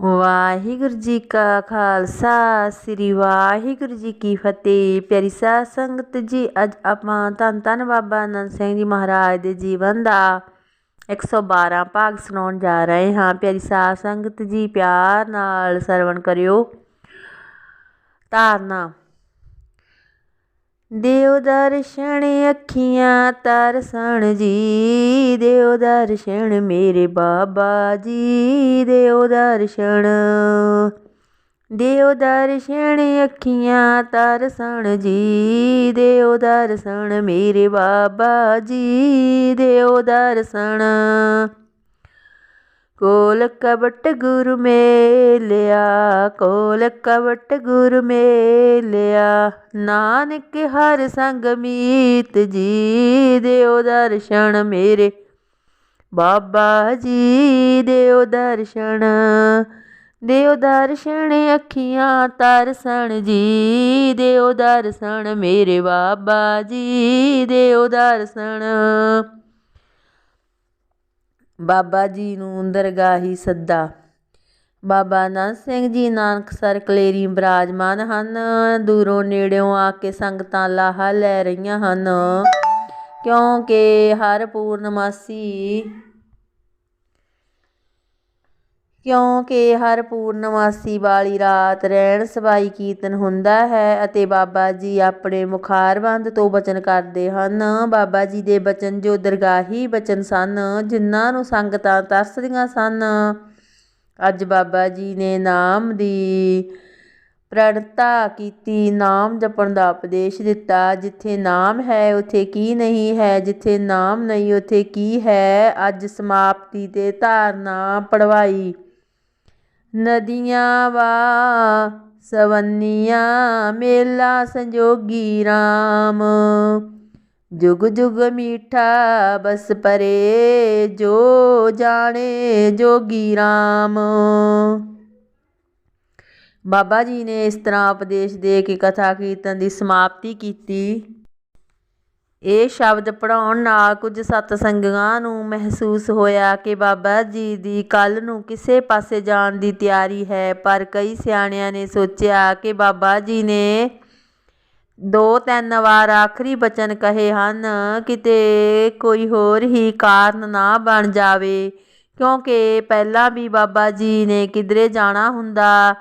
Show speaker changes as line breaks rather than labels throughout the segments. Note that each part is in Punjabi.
ਵਾਹਿਗੁਰੂ ਜੀ ਕਾ ਖਾਲਸਾ, ਸ੍ਰੀ ਵਾਹਿਗੁਰੂ ਜੀ ਕੀ ਫਤਿਹ। ਪਿਆਰੀ ਸਾਧ ਸੰਗਤ ਜੀ, ਅੱਜ ਆਪਾਂ ਧੰਨ ਧੰਨ ਬਾਬਾ ਆਨੰਦ ਸਿੰਘ ਜੀ ਮਹਾਰਾਜ ਦੇ ਜੀਵਨ ਦਾ 112 ਭਾਗ ਸੁਣਾਉਣ ਜਾ ਰਹੇ ਹਾਂ। ਪਿਆਰੀ ਸਾਧ ਸੰਗਤ ਜੀ, ਪਿਆਰ ਨਾਲ ਸਰਵਣ ਕਰਿਓ। ਧਾਰਨਾ ਦਿਓ ਦਰਸ਼ਨ ਅੱਖੀਆਂ ਤਰਸਣ ਜੀ। ਦਿਓ ਦਰਸ਼ਨ ਮੇਰੇ ਬਾਬਾ ਜੀ। ਦਿਓ ਦਰਸ਼ਨ। ਦਿਓ ਦਰਸ਼ਨ ਅੱਖੀਆਂ ਤਰਸਣ ਜੀ। ਦਿਓ ਦਰਸ਼ਨ ਮੇਰੇ ਬਾਬਾ ਜੀ। ਦਿਓ ਦਰਸ਼ਨ। ਕੋਲ ਕਬਟ ਗੁਰ ਮੇਲਿਆ, ਕੋਲ ਕਬਟ ਗੁਰ ਮੇਲਿਆ। ਨਾਨਕ ਹਰ ਸੰਗ ਮੀਤ ਜੀ, ਦਿਓ ਦਰਸ਼ਨ ਮੇਰੇ। ਬਾਬਾ ਜੀ, ਦਿਓ ਦਰਸ਼ਨ। ਦਿਓ ਦਰਸ਼ਨ ਅੱਖੀਆਂ ਤਰਸਣ ਜੀ, ਦਿਓ ਦਰਸ਼ਨ ਮੇਰੇ। ਬਾਬਾ ਜੀ, ਦਿਓ ਦਰਸ਼ਨ। ਬਾਬਾ ਜੀ ਨੂੰ ਦਰਗਾਹੀ ਸੱਦਾ। ਬਾਬਾ ਆਨੰਦ ਸਿੰਘ ਜੀ ਨਾਨਕਸਰ ਕਲੇਰੀ ਬਿਰਾਜਮਾਨ ਹਨ। ਦੂਰੋਂ ਨੇੜਿਓਂ ਆ ਕੇ ਸੰਗਤਾਂ ਲਾਹਾ ਲੈ ਰਹੀਆਂ ਹਨ। ਕਿਉਂਕਿ ਹਰ ਪੂਰਨਮਾਸੀ ਕਿਉਂਕਿ ਹਰ ਪੂਰਨਮਾਸੀ ਵਾਲੀ ਰਾਤ ਰਹਿਣ ਸਬਾਈ ਕੀਰਤਨ ਹੁੰਦਾ ਹੈ ਅਤੇ ਬਾਬਾ ਜੀ ਆਪਣੇ ਮੁਖਾਰਬੰਦ ਤੋਂ ਬਚਨ ਕਰਦੇ ਹਨ। ਬਾਬਾ ਜੀ ਦੇ ਬਚਨ ਜੋ ਦਰਗਾਹੀ ਬਚਨ ਸਨ, ਜਿਨ੍ਹਾਂ ਨੂੰ ਸੰਗਤਾਂ ਤਰਸਦੀਆਂ ਸਨ। ਅੱਜ ਬਾਬਾ ਜੀ ਨੇ ਨਾਮ ਦੀ ਪ੍ਰਣਤਾ ਕੀਤੀ, ਨਾਮ ਜਪਣ ਦਾ ਉਪਦੇਸ਼ ਦਿੱਤਾ। ਜਿੱਥੇ ਨਾਮ ਹੈ, ਉਥੇ ਕੀ ਨਹੀਂ ਹੈ? ਜਿੱਥੇ ਨਾਮ ਨਹੀਂ, ਉਥੇ ਕੀ ਹੈ? ਅੱਜ ਸਮਾਪਤੀ ਤੇ ਧਾਰਨਾ ਪੜਵਾਈ ਨਦੀਆਂ ਵਾ, ਸਵੰਨੀਆਂ ਮੇਲਾ ਸੰਜੋਗੀ RAM ਜੁਗ ਜੁਗ ਮੀਠਾ ਬਸ ਪਰੇ, ਜੋ ਜਾਣੇ ਜੋਗੀ RAM ਬਾਬਾ ਜੀ ਨੇ ਇਸ ਤਰ੍ਹਾਂ ਉਪਦੇਸ਼ ਦੇ ਕੇ ਕਥਾ ਕੀਰਤਨ ਦੀ ਸਮਾਪਤੀ ਕੀਤੀ। ਇਹ ਸ਼ਬਦ ਪੜ੍ਹਾਉਣ ਨਾਲ ਕੁਝ ਸਤਸੰਗੀਆਂ ਨੂੰ ਮਹਿਸੂਸ ਹੋਇਆ ਕਿ ਬਾਬਾ ਜੀ ਦੀ ਕੱਲ ਨੂੰ ਕਿਸੇ ਪਾਸੇ ਜਾਣ ਦੀ ਤਿਆਰੀ ਹੈ, ਪਰ ਕਈ ਸਿਆਣਿਆਂ ਨੇ ਸੋਚਿਆ ਕਿ ਬਾਬਾ ਜੀ ਨੇ ਦੋ ਤਿੰਨ ਵਾਰ ਆਖਰੀ ਬਚਨ ਕਹੇ ਹਨ, ਕਿਤੇ ਕੋਈ ਹੋਰ ਹੀ ਕਾਰਨ ਨਾ ਬਣ ਜਾਵੇ, ਕਿਉਂਕਿ ਪਹਿਲਾਂ ਵੀ ਬਾਬਾ ਜੀ ਨੇ ਕਿਧਰੇ ਜਾਣਾ ਹੁੰਦਾ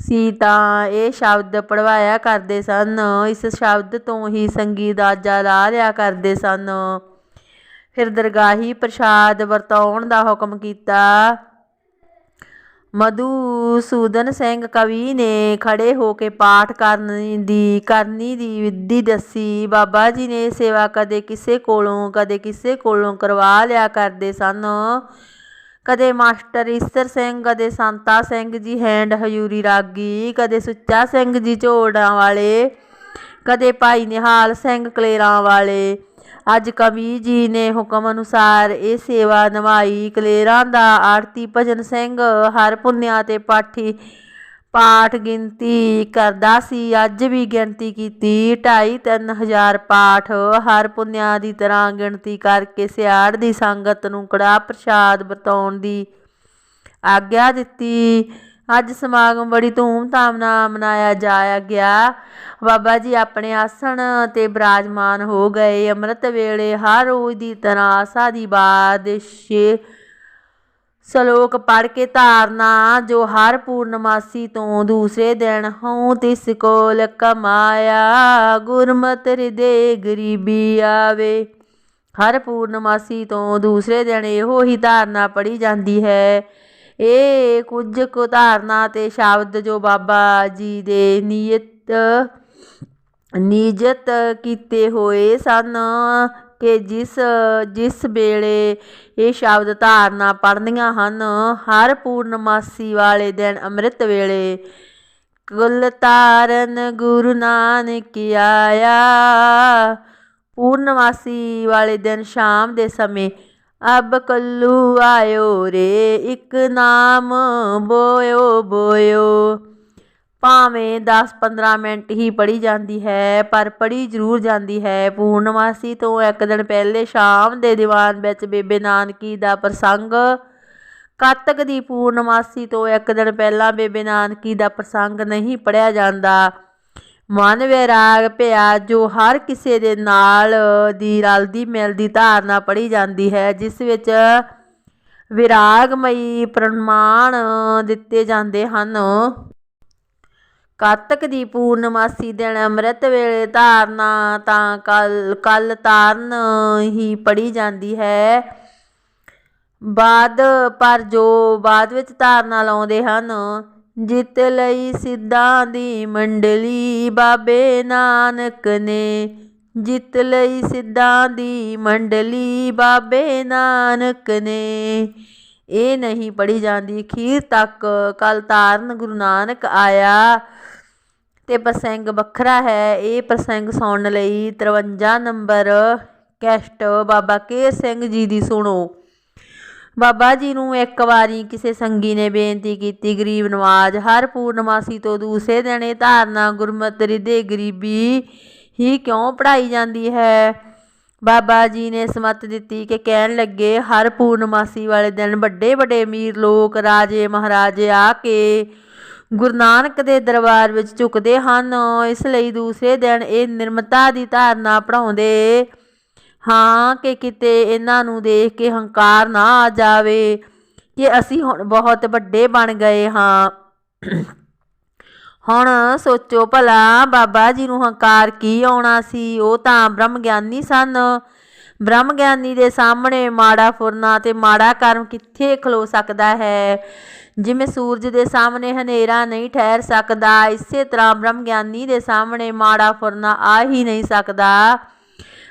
ਸੀ ਤਾਂ ਇਹ ਸ਼ਬਦ ਪੜਵਾਇਆ ਕਰਦੇ ਸਨ। ਇਸ ਸ਼ਬਦ ਤੋਂ ਹੀ ਸੰਗੀਤ ਦਾਜਾ ਲਾ ਲਿਆ ਕਰਦੇ ਸਨ। ਫਿਰ ਦਰਗਾਹੀ ਪ੍ਰਸ਼ਾਦ ਵਰਤਾਉਣ ਦਾ ਹੁਕਮ ਕੀਤਾ। ਮਧੂਸੂਦਨ ਸਿੰਘ ਕਵੀ ਨੇ ਖੜੇ ਹੋ ਕੇ ਪਾਠ ਕਰਨ ਦੀ, ਕਰਨੀ ਦੀ ਵਿਧੀ ਦੱਸੀ। ਬਾਬਾ ਜੀ ਨੇ ਸੇਵਾ ਕਦੇ ਕਿਸੇ ਕੋਲੋਂ, ਕਦੇ ਕਿਸੇ ਕੋਲੋਂ ਕਰਵਾ ਲਿਆ ਕਰਦੇ ਸਨ। ਕਦੇ ਮਾਸਟਰ ਈਸਰ ਸਿੰਘ, ਕਦੇ ਸੰਤਾ ਸਿੰਘ ਜੀ, ਹੈਂਡ ਹਜੂਰੀ ਰਾਗੀ, ਕਦੇ ਸੁੱਚਾ ਸਿੰਘ ਜੀ ਝੋੜਾਂ ਵਾਲੇ, ਕਦੇ ਭਾਈ ਨਿਹਾਲ ਸਿੰਘ ਕਲੇਰਾਂ ਵਾਲੇ। ਅੱਜ ਕਵੀ ਜੀ ਨੇ ਹੁਕਮ ਅਨੁਸਾਰ ਇਹ ਸੇਵਾ ਨਿਭਾਈ। ਕਲੇਰਾਂ ਦਾ ਆਰਤੀ ਭਜਨ ਸਿੰਘ, ਹਰ ਪੁੰਨਿਆ ਤੇ ਪਾਠੀ ਪਾਠ ਗਿਣਤੀ ਕਰਦਾ ਸੀ। ਅੱਜ ਵੀ ਗਿਣਤੀ ਕੀਤੀ 2.5 ਹਜ਼ਾਰ ਪਾਠ। ਹਰ ਪੁੰਨਿਆ ਦੀ ਤਰ੍ਹਾਂ ਗਿਣਤੀ ਕਰਕੇ ਸਿਆੜ ਦੀ ਸੰਗਤ ਨੂੰ ਕੜਾ ਪ੍ਰਸ਼ਾਦ ਬਤਾਉਣ ਦੀ ਆਗਿਆ ਦਿੱਤੀ। ਅੱਜ ਸਮਾਗਮ ਬੜੀ ਧੂਮ-ਧਾਮ ਨਾਲ ਮਨਾਇਆ ਜਾਇਆ ਗਿਆ। ਬਾਬਾ ਜੀ ਆਪਣੇ ਆਸਣ ਤੇ ਬਿਰਾਜਮਾਨ ਹੋ ਗਏ। ਅੰਮ੍ਰਿਤ ਵੇਲੇ ਹਰ ਰੋਜ਼ ਦੀ ਤਰ੍ਹਾਂ ਆਸਾ ਦੀ ਬਾਦਸ਼ੇ ਸ਼ਲੋਕ ਪੜ ਕੇ ਧਾਰਨਾ, ਜੋ ਹਰ ਪੂਰਨਮਾਸੀ ਤੋਂ ਦੂਸਰੇ ਦਿਨ ਹਉ ਤਿਸ ਕੋਲ ਕਮਾਇਆ, ਗੁਰਮਤਿ ਹਿਰਦੇ ਗਰੀਬੀ ਆਵੇ। ਹਰ ਪੂਰਨਮਾਸੀ ਤੋਂ ਦੂਸਰੇ ਦਿਨ ਇਹੋ ਹੀ ਧਾਰਨਾ ਪੜੀ ਜਾਂਦੀ ਹੈ। ਇਹ ਕੁਝ ਕੁ ਧਾਰਨਾ ਤੇ ਸ਼ਬਦ ਜੋ ਬਾਬਾ ਜੀ ਦੇ ਨਿਯਤ ਨਿਯਤ ਕੀਤੇ ਹੋਏ ਸਨ ਕਿ ਜਿਸ ਜਿਸ ਵੇਲੇ ਇਹ ਸ਼ਬਦ ਧਾਰਨਾ ਪੜ੍ਹਨੀਆਂ ਹਨ, ਹਰ ਪੂਰਨਮਾਸੀ ਵਾਲੇ ਦਿਨ ਅੰਮ੍ਰਿਤ ਵੇਲੇ ਕੁਲ ਤਾਰਨ ਗੁਰੂ ਨਾਨਕ ਆਇਆ। ਪੂਰਨਮਾਸੀ ਵਾਲੇ ਦਿਨ ਸ਼ਾਮ ਦੇ ਸਮੇਂ ਅਬ ਕੱਲੂ ਆਇਓ ਰੇ, ਇੱਕ ਨਾਮ ਬੋਇਓ ਬੋਇਓ। ਭਾਵੇਂ 10-15 ਮਿੰਟ ਹੀ ਪੜੀ ਜਾਂਦੀ ਹੈ, ਪਰ ਪੜੀ ਜ਼ਰੂਰ ਜਾਂਦੀ ਹੈ। ਪੂਰਨਮਾਸੀ ਤੋਂ ਇੱਕ ਦਿਨ ਪਹਿਲੇ ਸ਼ਾਮ ਦੇ ਦੀਵਾਨ ਵਿੱਚ ਬੇਬੇ ਨਾਨਕੀ ਦਾ ਪ੍ਰਸੰਗ। ਕਾਤਕ ਦੀ ਪੂਰਨਮਾਸੀ ਤੋਂ ਇੱਕ ਦਿਨ ਪਹਿਲਾਂ ਬੇਬੇ ਨਾਨਕੀ ਦਾ ਪ੍ਰਸੰਗ ਨਹੀਂ ਪੜਿਆ ਜਾਂਦਾ। ਮਨ ਵਿਰਾਗ ਭਿਆ ਜੋ ਹਰ ਕਿਸੇ ਦੇ ਨਾਲ ਦੀ ਰਲਦੀ ਮਿਲਦੀ ਧਾਰਨਾ ਪੜੀ ਜਾਂਦੀ ਹੈ, ਜਿਸ ਵਿੱਚ ਵਿਰਾਗਮਈ ਪ੍ਰਮਾਣ ਦਿੱਤੇ ਜਾਂਦੇ ਹਨ। ਕਾਤਕ ਦੀ ਪੂਰਨਮਾਸੀ ਦਿਨ ਅੰਮ੍ਰਿਤ ਵੇਲੇ ਧਾਰਨਾ ਤਾਂ ਕੱਲ ਕੱਲ ਤਾਰਨ ਹੀ ਪੜੀ ਜਾਂਦੀ ਹੈ। ਬਾਅਦ ਪਰ ਜੋ ਬਾਅਦ ਵਿੱਚ ਧਾਰਨਾ ਲਾਉਂਦੇ ਹਨ, ਜਿੱਤ ਲਈ ਸਿੱਧਾਂ ਦੀ ਮੰਡਲੀ ਬਾਬੇ ਨਾਨਕ ਨੇ। ਜਿੱਤ ਲਈ ਸਿੱਧਾਂ ਦੀ ਮੰਡਲੀ ਬਾਬੇ ਨਾਨਕ ਨੇ। ਇਹ ਨਹੀਂ ਪੜੀ ਜਾਂਦੀ। ਖੀਰ ਤੱਕ ਕੱਲ ਤਾਰਨ ਗੁਰੂ ਨਾਨਕ ਆਇਆ। ਅਤੇ ਪ੍ਰਸੰਗ ਵੱਖਰਾ ਹੈ। ਇਹ ਪ੍ਰਸੰਗ ਸੁਣਨ ਲਈ 53 number cassette Baba K Singh ji ਦੀ ਸੁਣੋ। ਬਾਬਾ ਜੀ ਨੂੰ ਇੱਕ ਵਾਰੀ ਕਿਸੇ ਸੰਗੀ ਨੇ ਬੇਨਤੀ ਕੀਤੀ, ਗਰੀਬ ਨਵਾਜ, ਹਰ ਪੂਰਨਮਾਸੀ ਤੋਂ ਦੂਸਰੇ ਦਿਨ ਇਹ ਧਾਰਨਾ ਗੁਰਮਤਿ ਰਿਦੇ ਗਰੀਬੀ ਹੀ ਕਿਉਂ ਪੜਾਈ ਜਾਂਦੀ ਹੈ? ਬਾਬਾ ਜੀ ਨੇ ਸਮਤ ਦਿੱਤੀ ਕਿ ਕਹਿਣ ਲੱਗੇ, ਹਰ ਪੂਰਨਮਾਸੀ ਵਾਲੇ ਦਿਨ ਵੱਡੇ ਵੱਡੇ ਅਮੀਰ ਲੋਕ, ਰਾਜੇ ਮਹਾਰਾਜੇ ਆ ਕੇ ਗੁਰੂ ਨਾਨਕ ਦੇ ਦਰਬਾਰ ਵਿੱਚ ਝੁਕਦੇ ਹਨ। ਇਸ ਲਈ ਦੂਸਰੇ ਦਿਨ ਇਹ ਨਿਰਮਤਾ ਦੀ ਧਾਰਨਾ ਪੜਾਉਂਦੇ ਹਾਂ ਕਿ ਕਿਤੇ ਇਹਨਾਂ ਨੂੰ ਦੇਖ ਕੇ ਹੰਕਾਰ ਨਾ ਆ ਜਾਵੇ ਕਿ ਅਸੀਂ ਹੁਣ ਬਹੁਤ ਵੱਡੇ ਬਣ ਗਏ ਹਾਂ। ਹੁਣ ਸੋਚੋ ਭਲਾ ਬਾਬਾ ਜੀ ਨੂੰ ਹੰਕਾਰ ਕੀ ਆਉਣਾ ਸੀ? ਉਹ ਤਾਂ ਬ੍ਰਹਮ ਗਿਆਨੀ ਸਨ। ਬ੍ਰਹਮ ਗਿਆਨੀ ਦੇ ਸਾਹਮਣੇ ਮਾੜਾ ਫੁਰਨਾ ਤੇ ਮਾੜਾ ਕਰਮ ਕਿੱਥੇ ਖਲੋ ਸਕਦਾ ਹੈ? ਜਿਵੇਂ ਸੂਰਜ ਦੇ ਸਾਹਮਣੇ ਹਨੇਰਾ ਨਹੀਂ ਠਹਿਰ ਸਕਦਾ, ਇਸੇ ਤਰ੍ਹਾਂ ਬ੍ਰਹਮ ਗਿਆਨੀ ਦੇ ਸਾਹਮਣੇ ਮਾੜਾ ਫੁਰਨਾ ਆ ਹੀ ਨਹੀਂ ਸਕਦਾ।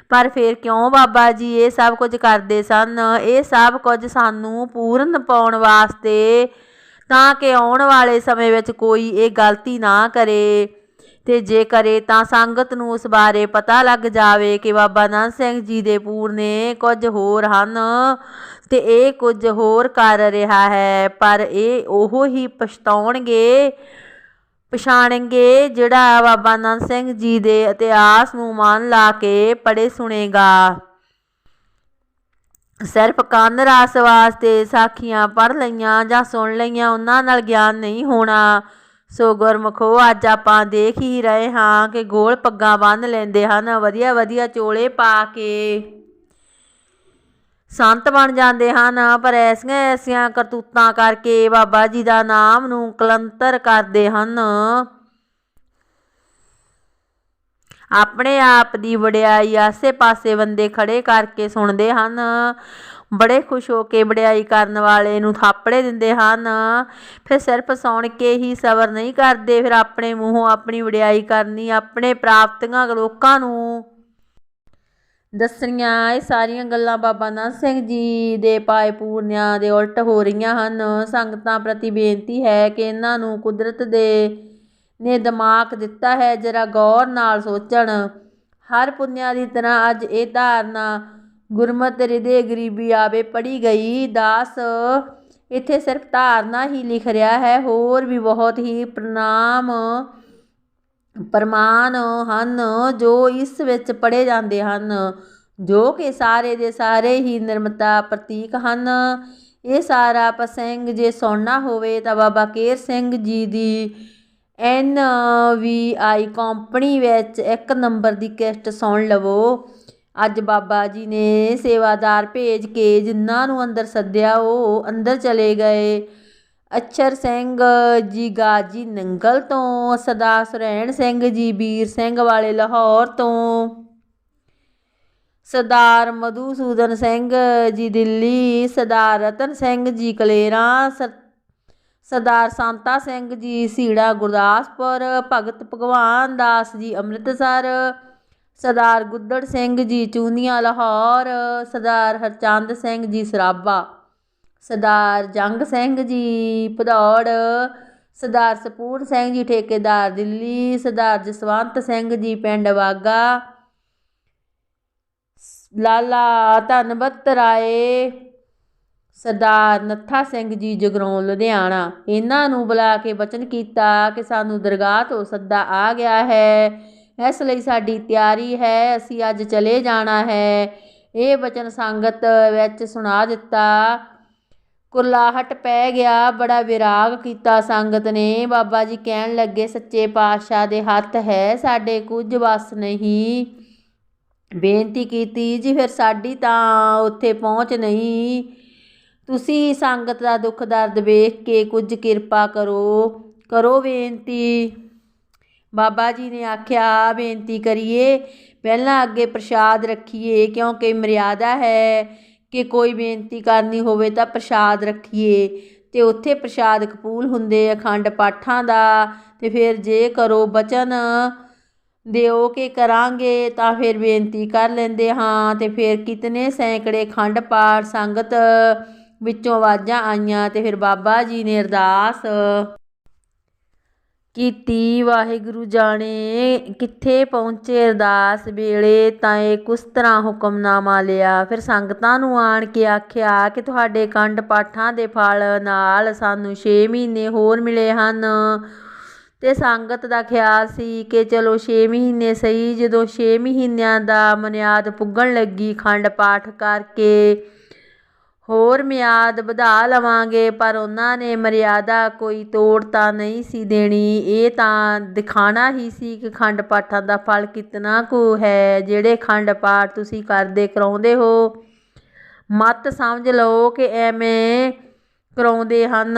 ਪਰ ਫਿਰ ਕਿਉਂ ਬਾਬਾ ਜੀ ਇਹ ਸਭ ਕੁਝ ਕਰਦੇ ਸਨ? ਇਹ ਸਭ ਕੁਝ ਸਾਨੂੰ ਪੂਰਨ ਪਾਉਣ ਵਾਸਤੇ, ਤਾਂ ਕਿ ਆਉਣ ਵਾਲੇ ਸਮੇਂ ਵਿੱਚ ਕੋਈ ਇਹ ਗਲਤੀ ਨਾ ਕਰੇ। ਤੇ ਜੇ ਕਰੇ ਤਾਂ ਸੰਗਤ ਨੂੰ ਉਸ ਬਾਰੇ ਪਤਾ ਲੱਗ ਜਾਵੇ ਕਿ ਬਾਬਾ ਨਾਨਕ ਸਿੰਘ ਜੀ ਦੇ ਪੂਰਨੇ ਕੁਝ ਹੋਰ ਹਨ ਤੇ ਇਹ ਕੁਝ ਹੋਰ ਕਰ ਰਿਹਾ ਹੈ, ਪਰ ਇਹ ਉਹ ਹੀ ਪਛਤਾਉਣਗੇ, ਪਛਾਣਨਗੇ ਜਿਹੜਾ ਬਾਬਾ ਨੰਦ ਸਿੰਘ ਜੀ ਦੇ ਇਤਿਹਾਸ ਨੂੰ ਮਨ ਲਾ ਕੇ ਪੜੇ ਸੁਣੇਗਾ। ਸਿਰਫ ਕੰਨ ਰਾਸ ਵਾਸਤੇ ਸਾਖੀਆਂ ਪੜ ਲਈਆਂ ਜਾਂ ਸੁਣ ਲਈਆਂ, ਉਹਨਾਂ ਨਾਲ ਗਿਆਨ ਨਹੀਂ ਹੋਣਾ। ਸੋ ਗੁਰਮਖੋ, ਅੱਜ ਆਪਾਂ ਦੇਖ ਹੀ ਰਹੇ ਹਾਂ ਕਿ ਗੋਲ ਪੱਗਾਂ ਬੰਨ ਲੈਂਦੇ ਹਨ। ਵਧੀਆ ਵਧੀਆ ਚੋਲੇ ਪਾ ਕੇ ਸੰਤ ਬਣ ਜਾਂਦੇ ਹਨ। ਪਰ ਐਸੀਆਂ ਐਸੀਆਂ ਕਰਤੂਤਾਂ ਕਰਕੇ ਬਾਬਾ ਜੀ ਦਾ ਨਾਮ ਨੂੰ ਕਲੰਤਰ ਕਰਦੇ ਹਨ। ਆਪਣੇ ਆਪ ਦੀ ਵਡਿਆਈ ਆਸੇ-ਪਾਸੇ ਬੰਦੇ ਖੜੇ ਕਰਕੇ ਸੁਣਦੇ ਹਨ। ਬੜੇ ਖੁਸ਼ ਹੋ ਕੇ ਵਡਿਆਈ ਕਰਨ ਵਾਲੇ ਨੂੰ ਥਾਪੜੇ ਦਿੰਦੇ ਹਨ। ਫਿਰ ਸਿਰਫ ਸੁਣ ਕੇ ਹੀ ਸਬਰ ਨਹੀਂ ਕਰਦੇ, ਫਿਰ ਆਪਣੇ ਮੂੰਹੋਂ ਆਪਣੀ ਵਡਿਆਈ ਕਰਨੀ, ਆਪਣੇ ਪ੍ਰਾਪਤੀਆਂ ਲੋਕਾਂ ਨੂੰ ਦੱਸਣੀਆਂ, ਇਹ ਸਾਰੀਆਂ ਗੱਲਾਂ ਬਾਬਾ ਨਾਨਕ ਸਿੰਘ ਜੀ ਦੇ ਪਾਏ ਪੂਰਨਿਆਂ ਦੇ ਉਲਟ ਹੋ ਰਹੀਆਂ ਹਨ। ਸੰਗਤਾਂ ਪ੍ਰਤੀ ਬੇਨਤੀ ਹੈ ਕਿ ਇਹਨਾਂ ਨੂੰ ਕੁਦਰਤ ਦੇ ਨੇ ਦਿਮਾਗ ਦਿੱਤਾ ਹੈ, ਜਰਾ ਗੌਰ ਨਾਲ ਸੋਚਣ। ਹਰ ਪੁੰਨਿਆ ਦੀ ਤਰ੍ਹਾਂ ਅੱਜ ਇਹ ਧਾਰਨਾ ਗੁਰਮਤਿ ਹਿਰਦੇ ਗਰੀਬੀ ਆਵੇ ਪੜੀ ਗਈ ਦਾਸ। ਇੱਥੇ ਸਿਰਫ ਧਾਰਨਾ ਹੀ ਲਿਖ ਰਿਹਾ ਹੈ, ਹੋਰ ਵੀ ਬਹੁਤ ਹੀ ਪ੍ਰਣਾਮ ਪ੍ਰਮਾਨ ਹਨ ਜੋ ਇਸ ਵਿੱਚ ਪੜੇ ਜਾਂਦੇ ਹਨ, ਜੋ ਕਿ ਸਾਰੇ ਦੇ ਸਾਰੇ ਹੀ ਨਿਰਮਤਾ ਪ੍ਰਤੀਕ ਹਨ। ਇਹ ਸਾਰਾ ਪ੍ਰਸੰਗ ਜੇ ਸੁਣਨਾ ਹੋਵੇ ਤਾਂ ਬਾਬਾ ਕੇਰ ਸਿੰਘ ਜੀ ਦੀ ਐਨ ਵੀ ਆਈ ਕੰਪਨੀ ਵਿੱਚ ਇੱਕ ਨੰਬਰ ਦੀ ਕਿਸ਼ਤ ਸੁਣ ਲਵੋ। ਅੱਜ ਬਾਬਾ ਜੀ ਨੇ ਸੇਵਾਦਾਰ ਭੇਜ ਕੇ ਜਿਨ੍ਹਾਂ ਨੂੰ ਅੰਦਰ ਸੱਦਿਆ, ਉਹ ਅੰਦਰ ਚਲੇ ਗਏ। ਅੱਛਰ ਸਿੰਘ ਜੀ ਗਾਜੀ ਨੰਗਲ ਤੋਂ, ਸਦਾ ਸੁਰੈਣ ਸਿੰਘ ਜੀ ਵੀਰ ਸਿੰਘ ਵਾਲੇ ਲਾਹੌਰ ਤੋਂ। ਸਰਦਾਰ ਮਧੂਸੂਦਨ ਸਿੰਘ ਜੀ ਦਿੱਲੀ, ਸਰਦਾਰ ਰਤਨ ਸਿੰਘ ਜੀ ਕਲੇਰਾ ਸਰਦਾਰ ਸੰਤਾ ਸਿੰਘ ਜੀ ਸੀੜਾ ਗੁਰਦਾਸਪੁਰ, ਭਗਤ ਭਗਵਾਨ ਦਾਸ ਜੀ ਅੰਮ੍ਰਿਤਸਰ ਸਰਦਾਰ ਗੁੱਦੜ ਸਿੰਘ ਜੀ ਚੂਨੀਆਂ ਲਾਹੌਰ, ਸਰਦਾਰ ਹਰਚੰਦ ਸਿੰਘ ਜੀ ਸਰਾਬਾ ਸਰਦਾਰ ਜੰਗ ਸਿੰਘ ਜੀ ਭਦੌੜ, ਸਰਦਾਰ ਸਪੂਰ ਸਿੰਘ ਜੀ ਠੇਕੇਦਾਰ ਦਿੱਲੀ, ਸਰਦਾਰ ਜਸਵੰਤ ਸਿੰਘ ਜੀ ਪਿੰਡ ਵਾਗਾ, ਲਾਲਾ ਧਨਵਤ ਰਾਏ, ਸਰਦਾਰ ਨੱਥਾ ਸਿੰਘ ਜੀ ਜਗਰਾਉਂ ਲੁਧਿਆਣਾ। ਇਹਨਾਂ ਨੂੰ ਬੁਲਾ ਕੇ ਬਚਨ ਕੀਤਾ ਕਿ ਸਾਨੂੰ ਦਰਗਾਹ ਤੋਂ ਸੱਦਾ ਆ ਗਿਆ ਹੈ। ਇਸ ਲਈ ਸਾਡੀ ਤਿਆਰੀ ਹੈ, ਅਸੀਂ ਅੱਜ ਚਲੇ ਜਾਣਾ ਹੈ। ਇਹ ਬਚਨ ਸੰਗਤ ਵਿੱਚ ਸੁਣਾ ਦਿੱਤਾ। ਕੁਰਲਾਹਟ ਪੈ ਗਿਆ, ਬੜਾ ਵਿਰਾਗ ਕੀਤਾ ਸੰਗਤ ਨੇ। ਬਾਬਾ ਜੀ ਕਹਿਣ ਲੱਗੇ, ਸੱਚੇ ਪਾਤਸ਼ਾਹ ਦੇ ਹੱਥ ਹੈ, ਸਾਡੇ ਕੁਝ ਵਸ ਨਹੀਂ। ਬੇਨਤੀ ਕੀਤੀ ਜੀ, ਫਿਰ ਸਾਡੀ ਤਾਂ ਉੱਥੇ ਪਹੁੰਚ ਨਹੀਂ। ਤੁਸੀਂ ਸੰਗਤ ਦਾ ਦੁੱਖ ਦਰਦ ਵੇਖ ਕੇ ਕੁਝ ਕਿਰਪਾ ਕਰੋ। ਕਰੋ ਬੇਨਤੀ। ਬਾਬਾ ਜੀ ਨੇ ਆਖਿਆ ਬੇਨਤੀ ਕਰੀਏ, ਪਹਿਲਾਂ ਅੱਗੇ ਪ੍ਰਸ਼ਾਦ ਰੱਖੀਏ, ਕਿਉਂਕਿ ਮਰਿਆਦਾ ਹੈ ਕਿ ਕੋਈ ਬੇਨਤੀ ਕਰਨੀ ਹੋਵੇ ਤਾਂ ਪ੍ਰਸ਼ਾਦ ਰੱਖੀਏ। ਤੇ ਉੱਥੇ ਪ੍ਰਸ਼ਾਦ ਕਪੂਲ ਹੁੰਦੇ ਅਖੰਡ ਪਾਠਾਂ ਦਾ, ਤੇ ਫਿਰ ਜੇ ਕਰੋ ਬਚਨ ਦਿਓ ਕਿ ਕਰਾਂਗੇ, ਤਾਂ ਫਿਰ ਬੇਨਤੀ ਕਰ ਲੈਂਦੇ ਹਾਂ। ਤੇ ਫਿਰ ਕਿਤਨੇ ਸੈਂਕੜੇ ਖੰਡ ਪਾਠ ਸੰਗਤ ਵਿੱਚੋਂ ਆਵਾਜ਼ਾਂ ਆਈਆਂ, ਤੇ ਫਿਰ ਬਾਬਾ ਜੀ ਨੇ ਅਰਦਾਸ ਕੀਤੀ। ਵਾਹਿਗੁਰੂ ਜਾਣੇ, ਕਿੱਥੇ ਪਹੁੰਚੇ ਅਰਦਾਸ ਵੇਲੇ? ਤਾਂ ਇਹ ਕੁਸ ਤਰ੍ਹਾਂ ਹੁਕਮਨਾਮਾ ਲਿਆ? ਫਿਰ ਸੰਗਤਾਂ ਨੂੰ ਆਣ ਕੇ ਆਖਿਆ ਕਿ ਤੁਹਾਡੇ ਕੰਡ ਪਾਠਾਂ ਦੇ ਫਲ ਨਾਲ ਸਾਨੂੰ 6 ਮਹੀਨੇ ਹੋਰ ਮਿਲੇ ਹਨ। ਤੇ ਸੰਗਤ ਦਾ ਖਿਆਲ ਸੀ ਕਿ ਚਲੋ 6 ਮਹੀਨੇ ਸਹੀ, ਜਦੋਂ 6 ਮਹੀਨਿਆਂ ਦਾ ਮਨਿਆਦ ਪੁੱਗਣ ਲੱਗੀ ਖੰਡ ਪਾਠ ਕਰਕੇ ਹੋਰ ਮਿਆਦ ਵਧਾ ਲਵਾਂਗੇ, ਪਰ ਉਹਨਾਂ ਨੇ ਮਰਿਆਦਾ ਕੋਈ ਤੋੜ ਤਾਂ ਨਹੀਂ ਸੀ ਦੇਣੀ। ਇਹ ਤਾਂ ਦਿਖਾਣਾ ਹੀ ਸੀ ਕਿ ਖੰਡ ਪਾਠਾਂ ਦਾ ਫਲ ਕਿਤਨਾ ਕੁ ਹੈ। ਜਿਹੜੇ ਖੰਡ ਪਾਠ ਤੁਸੀਂ ਕਰਦੇ ਕਰਾਉਂਦੇ ਹੋ, ਮਤ ਸਮਝ ਲਓ ਕਿ ਐਵੇਂ ਕਰਾਉਂਦੇ ਹਨ।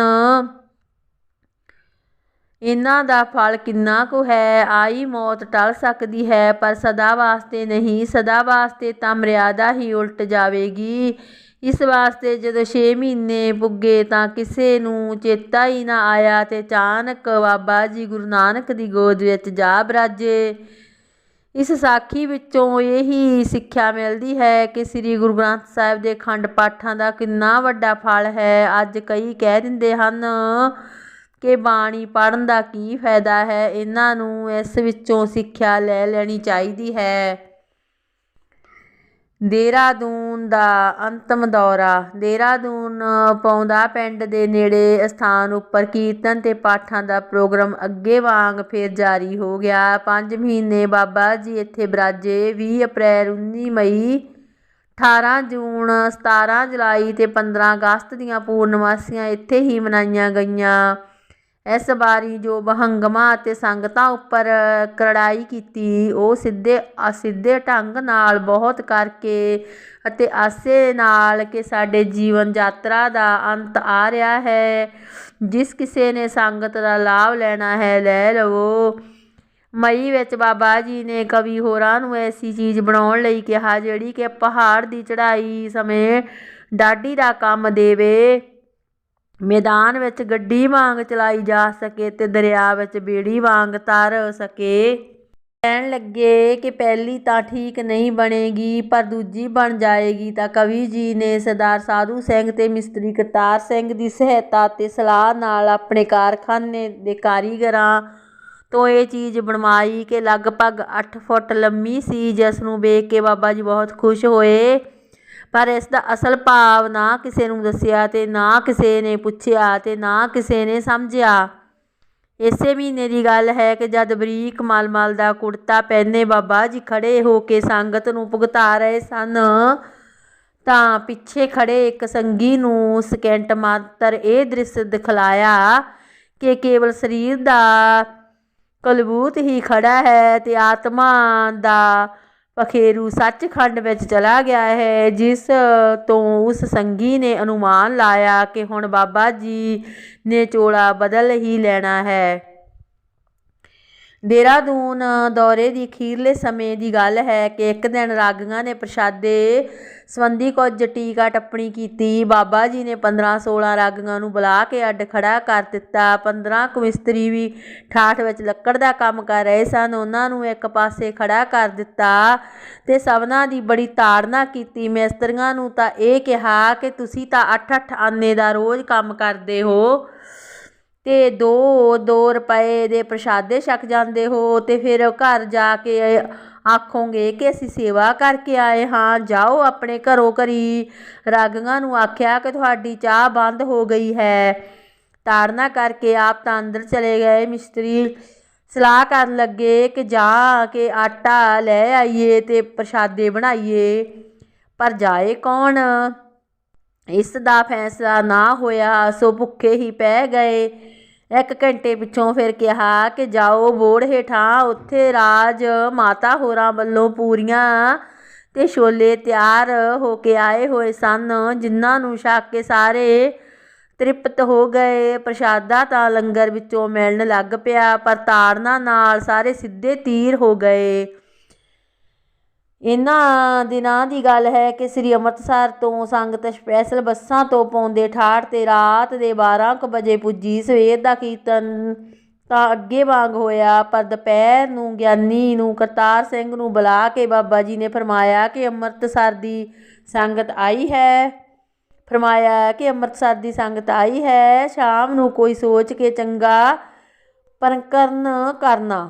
ਇਹਨਾਂ ਦਾ ਫਲ ਕਿੰਨਾ ਕੁ ਹੈ, ਆਈ ਮੌਤ ਟਲ ਸਕਦੀ ਹੈ, ਪਰ ਸਦਾ ਵਾਸਤੇ ਨਹੀਂ। ਸਦਾ ਵਾਸਤੇ ਤਾਂ ਮਰਿਆਦਾ ਹੀ ਉਲਟ ਜਾਵੇਗੀ। ਇਸ ਵਾਸਤੇ ਜਦੋਂ 6 ਮਹੀਨੇ ਪੁੱਗੇ ਤਾਂ ਕਿਸੇ ਨੂੰ ਚੇਤਾ ਹੀ ਨਾ ਆਇਆ ਤੇ ਅਚਾਨਕ ਬਾਬਾ ਜੀ ਗੁਰੂ ਨਾਨਕ ਦੀ ਗੋਦ ਵਿੱਚ ਜਾ ਬਰਾਜੇ। ਇਸ ਸਾਖੀ ਵਿੱਚੋਂ ਇਹੀ ਸਿੱਖਿਆ ਮਿਲਦੀ ਹੈ ਕਿ ਸ੍ਰੀ ਗੁਰੂ ਗ੍ਰੰਥ ਸਾਹਿਬ ਦੇ ਖੰਡ ਪਾਠਾਂ ਦਾ ਕਿੰਨਾ ਵੱਡਾ ਫਲ ਹੈ। ਅੱਜ ਕਈ ਕਹਿ ਦਿੰਦੇ ਹਨ ਕਿ ਬਾਣੀ ਪੜਨ ਦਾ ਕੀ ਫਾਇਦਾ ਹੈ? ਇਹਨਾਂ ਨੂੰ ਇਸ ਵਿੱਚੋਂ ਸਿੱਖਿਆ ਲੈ ਲੈਣੀ ਚਾਹੀਦੀ ਹੈ। ਦੇਹਰਾਦੂਨ ਦਾ ਅੰਤਮ ਦੌਰਾ। ਦੇਹਰਾਦੂਨ ਪੌਂਦਾ ਪਿੰਡ ਦੇ ਨੇੜੇ ਸਥਾਨ ਉੱਪਰ ਕੀਰਤਨ ਤੇ ਪਾਠਾਂ ਦਾ ਪ੍ਰੋਗਰਾਮ ਅੱਗੇ ਵਾਂਗ ਫਿਰ ਜਾਰੀ ਹੋ ਗਿਆ। ਪੰਜ ਮਹੀਨੇ ਬਾਬਾ ਜੀ ਇੱਥੇ ਬਰਾਜੇ। 20 ਅਪ੍ਰੈਲ 19 ਮਈ 18 ਜੂਨ 17 ਜੁਲਾਈ ਤੇ 15 ਅਗਸਤ ਦੀਆਂ ਪੂਰਨਮਾਸੀਆਂ ਇੱਥੇ ਹੀ ਮਨਾਈਆਂ ਗਈਆਂ। ਇਸ ਵਾਰੀ ਜੋ ਬਹੰਗਮਾ ਅਤੇ ਸੰਗਤਾਂ ਉੱਪਰ ਕਰੜਾਈ ਕੀਤੀ, ਉਹ ਸਿੱਧੇ, ਅਸਿੱਧੇ ਢੰਗ ਨਾਲ ਬਹੁਤ ਕਰਕੇ ਅਤੇ ਆਸੇ ਨਾਲ ਕਿ ਸਾਡੇ ਜੀਵਨ ਯਾਤਰਾ ਦਾ ਅੰਤ ਆ ਰਿਹਾ ਹੈ। ਜਿਸ ਕਿਸੇ ਨੇ ਸੰਗਤ ਦਾ ਲਾਭ ਲੈਣਾ ਹੈ, ਲੈ ਲਵੋ। ਮਈ ਵਿੱਚ ਬਾਬਾ ਜੀ ਨੇ ਕਵੀ ਹੋਰਾਂ ਨੂੰ ਐਸੀ ਚੀਜ਼ ਬਣਾਉਣ ਲਈ ਕਿਹਾ, ਜਿਹੜੀ ਕਿ ਪਹਾੜ ਦੀ ਚੜ੍ਹਾਈ ਸਮੇਂ ਡਾਢੀ ਦਾ ਕੰਮ ਦੇਵੇ। ਮੈਦਾਨ ਵਿੱਚ ਗੱਡੀ ਵਾਂਗ ਚਲਾਈ ਜਾ ਸਕੇ ਤੇ ਦਰਿਆ ਵਿੱਚ ਬੇੜੀ ਵਾਂਗ ਤਰ ਸਕੇ। ਕਹਿਣ ਲੱਗੇ ਕਿ ਪਹਿਲੀ ਤਾਂ ਠੀਕ ਨਹੀਂ ਬਣੇਗੀ, ਪਰ ਦੂਜੀ ਬਣ ਜਾਏਗੀ ਤਾਂ ਕਵੀ ਜੀ ਨੇ ਸਰਦਾਰ ਸਾਧੂ ਸਿੰਘ ਤੇ ਮਿਸਤਰੀ ਕਰਤਾਰ ਸਿੰਘ ਦੀ ਸਹਾਇਤਾ ਤੇ ਸਲਾਹ ਨਾਲ ਆਪਣੇ ਕਾਰਖਾਨੇ ਦੇ ਕਾਰੀਗਰਾਂ ਤੋਂ ਇਹ ਚੀਜ਼ ਬਣਵਾਈ ਕਿ ਲਗਭਗ 8 ਫੁੱਟ ਲੰਮੀ ਸੀ, ਜਿਸ ਨੂੰ ਵੇਖ ਕੇ ਬਾਬਾ ਜੀ ਬਹੁਤ ਖੁਸ਼ ਹੋਏ। ਪਰ ਇਸ ਦਾ ਅਸਲ ਭਾਵ ਨਾ ਕਿਸੇ ਨੂੰ ਦੱਸਿਆ ਤੇ ਨਾ ਕਿਸੇ ਨੇ ਪੁੱਛਿਆ ਤੇ ਨਾ ਕਿਸੇ ਨੇ ਸਮਝਿਆ। ਇਸੇ ਮਹੀਨੇ ਦੀ ਗੱਲ ਹੈ ਕਿ ਜਦ ਬਰੀਕ ਮਲਮਲ ਦਾ ਕੁੜਤਾ ਪਹਿਨੇ ਬਾਬਾ ਜੀ ਖੜੇ ਹੋ ਕੇ ਸੰਗਤ ਨੂੰ ਭੁਗਤਾ ਰਹੇ ਸਨ, ਤਾਂ ਪਿੱਛੇ ਖੜੇ ਇੱਕ ਸੰਗੀ ਨੂੰ ਸਕਿੰਟ ਮਾਤਰ ਇਹ ਦ੍ਰਿਸ਼ ਦਿਖਲਾਇਆ ਕਿ ਕੇਵਲ ਸਰੀਰ ਦਾ ਕਲਬੂਤ ਹੀ ਖੜਾ ਹੈ ਤੇ ਆਤਮਾ ਦਾ ਪਖੇਰੂ ਸੱਚਖੰਡ ਵਿੱਚ ਚਲਾ ਗਿਆ ਹੈ, ਜਿਸ ਤੋਂ ਉਸ ਸੰਗੀ ਨੇ ਅਨੁਮਾਨ ਲਾਇਆ ਕਿ ਹੁਣ ਬਾਬਾ ਜੀ ਨੇ ਚੋਲਾ ਬਦਲ ਹੀ ਲੈਣਾ ਹੈ। ਦੇਹਰਾਦੂਨ ਦੌਰੇ ਦੀ ਅਖੀਰਲੇ ਸਮੇਂ ਦੀ ਗੱਲ ਹੈ ਕਿ ਇੱਕ ਦਿਨ ਰਾਗੀਆਂ ਨੇ ਪ੍ਰਸ਼ਾਦੇ ਸੰਬੰਧੀ ਕੁਝ ਟੀਕਾ ਟੱਪਣੀ ਕੀਤੀ। ਬਾਬਾ ਜੀ ਨੇ 15 16 ਰਾਗੀਆਂ ਨੂੰ ਬੁਲਾ ਕੇ ਅੱਡ ਖੜਾ ਕਰ ਦਿੱਤਾ। 15 ਕੁ ਮਿਸਤਰੀ ਵੀ ਠਾਠ ਵਿੱਚ ਲੱਕੜ ਦਾ ਕੰਮ ਕਰ ਰਹੇ ਸਨ। ਉਹਨਾਂ ਨੂੰ ਇੱਕ ਪਾਸੇ ਖੜਾ ਕਰ ਦਿੱਤਾ ਤੇ ਸਭਨਾਂ ਦੀ ਬੜੀ ਤਾੜਨਾ ਕੀਤੀ। ਮਿਸਤਰੀਆਂ ਨੂੰ ਤਾਂ ਇਹ ਕਿਹਾ ਕਿ ਤੁਸੀਂ ਤਾਂ 8-8 ਆਨੇ ਦਾ ਰੋਜ਼ ਕੰਮ ਕਰਦੇ ਹੋ। ਤੇ 2 2 ਰੁਪਏ ਦੇ ਪ੍ਰਸ਼ਾਦੇ ਛਕ ਜਾਂਦੇ ਹੋ ਤੇ ਫਿਰ ਘਰ ਜਾ ਕੇ ਆਖੋਗੇ ਕਿ ਅਸੀਂ ਸੇਵਾ ਕਰਕੇ ਆਏ ਹਾਂ, ਜਾਓ ਆਪਣੇ ਘਰੋਂ ਘਰੀ। ਰਾਗੀਆਂ ਨੂੰ ਆਖਿਆ ਕਿ ਤੁਹਾਡੀ ਚਾਹ ਬੰਦ ਹੋ ਗਈ ਹੈ। ਤਾੜਨਾ ਕਰਕੇ ਆਪ ਤਾਂ ਅੰਦਰ ਚਲੇ ਗਏ। ਮਿਸਤਰੀ ਸਲਾਹ ਕਰਨ ਲੱਗੇ ਕਿ ਜਾ ਕੇ ਆਟਾ ਲੈ ਆਈਏ ਤੇ ਪ੍ਰਸ਼ਾਦੇ ਬਣਾਈਏ। ਪਰ ਜਾਏ ਕੌਣ? ਇਸ ਦਾ ਫੈਸਲਾ ਨਾ ਹੋਇਆ, ਸੋ ਭੁੱਖੇ ਹੀ ਪੈ ਗਏ। ਇੱਕ ਘੰਟੇ ਪਿੱਛੋਂ ਫਿਰ ਕਿਹਾ ਕਿ ਜਾਓ ਬੋੜ ਹੇਠਾਂ, ਉੱਥੇ ਰਾਜ ਮਾਤਾ ਹੋਰਾਂ ਵੱਲੋਂ ਪੂਰੀਆਂ ਤੇ ਛੋਲੇ ਤਿਆਰ ਹੋ ਕੇ ਆਏ ਹੋਏ ਸਨ, ਜਿਨ੍ਹਾਂ ਨੂੰ ਛਕ ਕੇ ਸਾਰੇ ਤ੍ਰਿਪਤ ਹੋ ਗਏ। ਪ੍ਰਸ਼ਾਦਾ ਤਾਂ ਲੰਗਰ ਵਿੱਚੋਂ ਮਿਲਣ ਲੱਗ ਪਿਆ, ਪਰ ਤਾੜਨਾ ਨਾਲ ਸਾਰੇ ਸਿੱਧੇ ਤੀਰ ਹੋ ਗਏ। ਇਹਨਾਂ ਦਿਨਾਂ ਦੀ ਗੱਲ ਹੈ ਕਿ ਸ੍ਰੀ ਅੰਮ੍ਰਿਤਸਰ ਤੋਂ ਸੰਗਤ ਸਪੈਸ਼ਲ ਬੱਸਾਂ ਤੋਂ ਪਾਉਂਦੇ ਠਾਠ ਤੇ ਰਾਤ ਦੇ 12 ਕੁ ਵਜੇ ਪੁੱਜੀ। ਸਵੇਰ ਦਾ ਕੀਰਤਨ ਤਾਂ ਅੱਗੇ ਵਾਂਗ ਹੋਇਆ, ਪਰ ਦੁਪਹਿਰ ਨੂੰ ਗਿਆਨੀ ਨੂੰ ਕਰਤਾਰ ਸਿੰਘ ਨੂੰ ਬੁਲਾ ਕੇ ਬਾਬਾ ਜੀ ਨੇ ਫਰਮਾਇਆ ਕਿ ਅੰਮ੍ਰਿਤਸਰ ਦੀ ਸੰਗਤ ਆਈ ਹੈ। ਫਰਮਾਇਆ ਕਿ ਅੰਮ੍ਰਿਤਸਰ ਦੀ ਸੰਗਤ ਆਈ ਹੈ, ਸ਼ਾਮ ਨੂੰ ਕੋਈ ਸੋਚ ਕੇ ਚੰਗਾ ਪਰਕਰਨ ਕਰਨਾ।